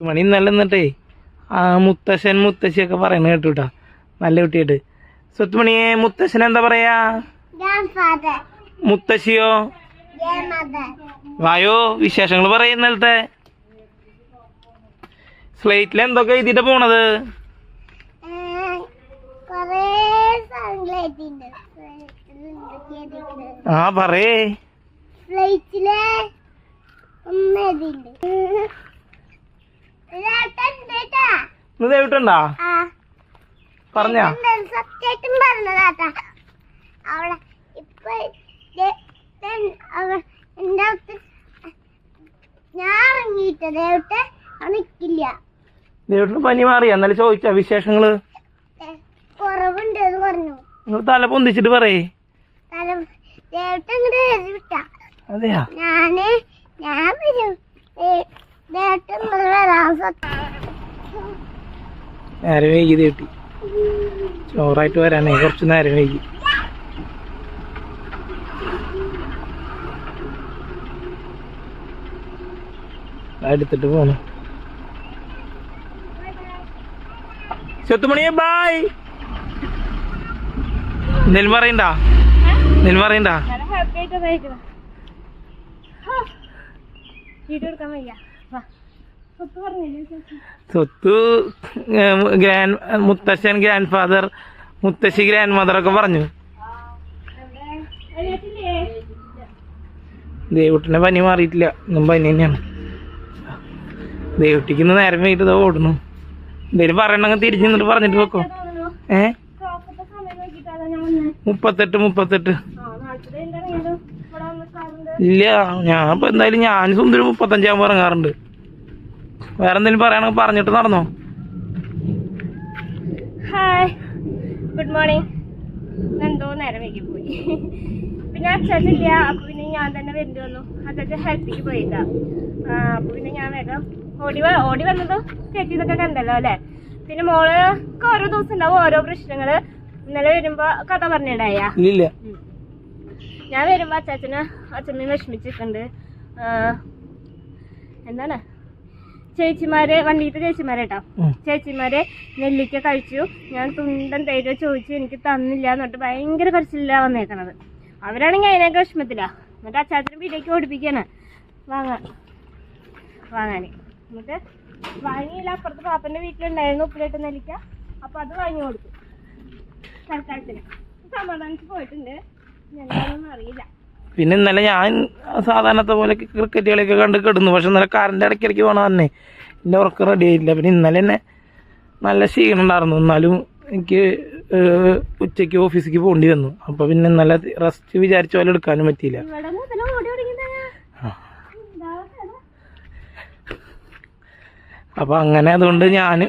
മണി ഇന്നലെ എന്നിട്ടേ ആ മുത്തശ്ശൻ മുത്തശ്ശിയൊക്കെ പറയുന്നത് കേട്ടു കേട്ടാ നല്ല കുട്ടിയായിട്ട്. സ്വത്തുമണിയെ മുത്തശ്ശൻ എന്താ പറയാ? മുത്തശ്ശിയോ? വായോ വിശേഷങ്ങൾ പറയും ഇന്നലത്തെ. സ്ലേറ്റിൽ എന്തൊക്കെ എഴുതിട്ട് പോണത്? ആ പറയേ. സ്ലേറ്റിലെ ഇന്ന് ദേവിട്ടുണ്ടാ പറഞ്ഞാ. സത്യായിട്ടും പറഞ്ഞതാട്ടാ അവിടെ ഇപ്പൊ ദേ- ദേ- അവ- എന്റെ അടുത്ത് ഞാൻ ഇറങ്ങിയിട്ട് ദേവട്ടെ അത് നിക്കില്ല ദേവിട്ടിന് പനി മാറിയ? എന്നാലും ചോദിച്ചാ വിശേഷങ്ങൾ. കുറവുണ്ട് എന്ന് പറഞ്ഞു. നിങ്ങൾ തല പൊന്തിച്ചിട്ട് പറയേ. തല ദേവട്ടെ ഇങ്ങോട്ട് എഴുതി വിട്ട. അതെയാ? ഞാൻ ഞാൻ വരും. ദേവട്ടെ നേരം വൈകി ദേട്ടി ചോറായിട്ട് വരാനേ കുറച്ച് നേരം വൈകി. എടുത്തിട്ട് പോണു. ചെത്തുമണിയെ ബായ് എന്തേലും പറയണ്ട. എന്തേലും പറയണ്ട. സ്വത്ത് ഗ്രാൻഡ് മുത്തശ്ശൻ ഗ്രാൻഡ് ഫാദർ മുത്തശ്ശി ഗ്രാൻഡ് മദർ ഒക്കെ പറഞ്ഞു. ദേവുട്ടിനെ പനി മാറിയിട്ടില്ല. ഇന്നും പനി തന്നെയാണ്. ദേവുട്ടിക്ക് ഇന്ന് നേരം വൈകിട്ട് ഓടുന്നു. എന്തേലും പറയണെങ്കിൽ തിരിച്ചു നിന്നിട്ട് പറഞ്ഞിട്ട് വെക്കോ ഏ? മുപ്പത്തെട്ട് മുപ്പത്തെട്ട്. ഇല്ല ഞാൻ ഇപ്പൊ എന്തായാലും ഞാൻ സുന്ദരം മുപ്പത്തഞ്ചാകുമ്പോ ഇറങ്ങാറുണ്ട്. വേറെ എന്തെങ്കിലും പറയണെങ്കിൽ പറഞ്ഞിട്ട് നടന്നോ? ഹായ് ഗുഡ് മോർണിംഗ് എന്തോ നേരം വൈകി പോയി. പിന്നെ അച്ഛനില്ല അപ്പൊ പിന്നെ ഞാൻ തന്നെ വരേണ്ടി വന്നു. അച്ഛൻ ഹെൽപ്പിക്ക് പോയിട്ടാ അപ്പൊ പിന്നെ ഞാൻ വേഗം ഓടി ഓടി വന്നത് ചേച്ചി ഇതൊക്കെ കണ്ടല്ലോ അല്ലെ? പിന്നെ മോൾ ഓരോ ദിവസം ഉണ്ടാവും ഓരോ പ്രശ്നങ്ങൾ. ഇന്നലെ വരുമ്പോ കഥ പറഞ്ഞിണ്ടായ? ഞാൻ വരുമ്പോ അച്ചാച്ചന് അച്ഛനെ വിഷമിച്ചിട്ടുണ്ട്. എന്താണ്? ചേച്ചിമാര് വണ്ടിയിലത്തെ ചേച്ചിമാരേട്ടോ കേട്ടോ ചേച്ചിമാരെ നെല്ലിക്ക കഴിച്ചു. ഞാൻ തുണ്ടൻ തൈര് ചോദിച്ചു എനിക്ക് തന്നില്ല എന്നിട്ട് ഭയങ്കര കരച്ചില്ല വന്നേക്കണത്. അവരാണെങ്കിൽ അതിനൊക്കെ വിഷമത്തില്ല എന്നിട്ട് അച്ചാച്ചനും വീട്ടിലേക്ക് ഓടിപ്പിക്കാണ്. വാങ്ങാൻ വാങ്ങാന്. എന്നിട്ട് വാങ്ങിയില്ല. അപ്പുറത്ത് പാപ്പന്റെ വീട്ടിലുണ്ടായിരുന്നു ഉപ്പിലിട്ട് നെല്ലിക്ക. അപ്പൊ അത് വാങ്ങി കൊടുത്തു. തൽക്കാലത്തിന് സമാധാനിച്ച് പോയിട്ടുണ്ട്. ഞങ്ങളൊന്നും അറിയില്ല. പിന്നെ ഇന്നലെ ഞാൻ സാധാരണത്തെ പോലെ ക്രിക്കറ്റ് കളിയൊക്കെ കണ്ട് കിടന്നു. പക്ഷെ ഇന്നലെ കാറിന്റെ ഇടയ്ക്കിടയ്ക്ക് പോകണം തന്നെ. എന്റെ ഉറക്കം റെഡി ആയില്ല പിന്നെ ഇന്നലെ തന്നെ നല്ല ക്ഷീണം ഉണ്ടായിരുന്നു. എന്നാലും എനിക്ക് ഉച്ചയ്ക്ക് ഓഫീസിലേക്ക് പോകേണ്ടി വന്നു. അപ്പോൾ പിന്നെ നല്ല റെസ്റ്റ് വിചാരിച്ച പോലെ എടുക്കാനും പറ്റിയില്ല. അപ്പോൾ അങ്ങനെ അതുകൊണ്ട് ഞാൻ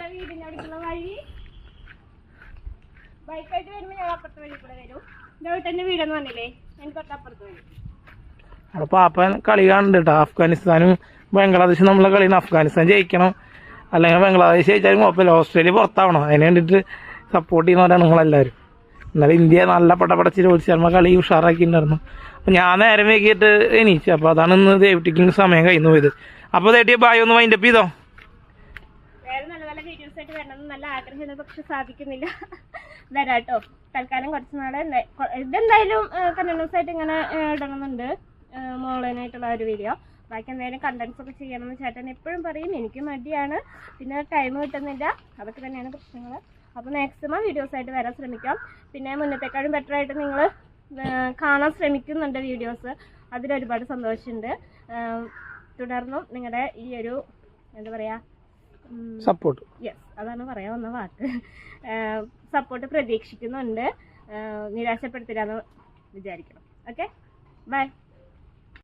ബൈക്കായിട്ട് ഞാൻ അപ്പുറത്തെ വഴി കൂടെ വരും. ഇതോട്ടെന്റെ വീടെന്ന് പറഞ്ഞില്ലേ? ഞാൻ തൊട്ടപ്പുറത്ത് വരും അവിടെ പാപ്പൻ കളി കാണുന്നുണ്ട് കേട്ടോ. അഫ്ഗാനിസ്ഥാനും ബംഗ്ലാദേശും നമ്മളെ കളിയാണ്. അഫ്ഗാനിസ്ഥാൻ ജയിക്കണം. അല്ലെങ്കിൽ ബംഗ്ലാദേശ് ജയിച്ചാലും കുഴപ്പമില്ല. ഓസ്ട്രേലിയ പുറത്താവണം. അതിന് വേണ്ടിയിട്ട് സപ്പോർട്ട് ചെയ്യുന്നവരാണ് നിങ്ങളെല്ലാവരും. എന്നാലും ഇന്ത്യ നല്ല പടപടച്ച് രോഹിത് ശർമ്മ കളി ഉഷാറാക്കിയിട്ടുണ്ടായിരുന്നു. അപ്പം ഞാൻ നേരം വൈകിട്ട് എണീച്ചു. അപ്പോൾ അതാണ് ഇന്ന് ദേവിട്ടിക്ക് സമയം കഴിഞ്ഞു പോയത്. അപ്പോൾ ദേട്ടിയ ബായ് ഒന്ന് വൈൻഡപ്പ് ചെയ്തോ? വേറെ നല്ല നല്ല വീഡിയോസ് ആയിട്ട് വരണമെന്ന് നല്ല ആഗ്രഹം പക്ഷെ സാധിക്കുന്നില്ല. വരാട്ടോ. തൽക്കാലം കുറച്ച് നാളെ ഇതെന്തായാലും കണ്ടിന്യൂസ് ആയിട്ട് ഇങ്ങനെ ഇടണമെന്നുണ്ട് മോളനായിട്ടുള്ള ഒരു വീഡിയോ ബാക്കി എന്തായാലും കണ്ടൻസ് ഒക്കെ ചെയ്യണമെന്ന് ചേട്ടൻ എപ്പോഴും പറയും. എനിക്ക് മടിയാണ്. പിന്നെ ടൈം കിട്ടുന്നില്ല. അതൊക്കെ തന്നെയാണ് പ്രശ്നങ്ങൾ അപ്പോൾ മാക്സിമം വീഡിയോസ് ആയിട്ട് വരാൻ ശ്രമിക്കാം. പിന്നെ മുന്നത്തെക്കാളും ബെറ്റർ ആയിട്ട് നിങ്ങൾ കാണാൻ ശ്രമിക്കുന്നുണ്ട് വീഡിയോസ് അതിലൊരുപാട് സന്തോഷമുണ്ട്. തുടർന്നും നിങ്ങളുടെ ഈ ഒരു എന്താ പറയുക സപ്പോർട്ട് യെസ് അതാണ് പറയാൻ വന്ന വാക്ക്. സപ്പോർട്ട് പ്രതീക്ഷിക്കുന്നുണ്ട്. നിരാശപ്പെടുത്തില്ല എന്ന് വിചാരിക്കണം. Okay bye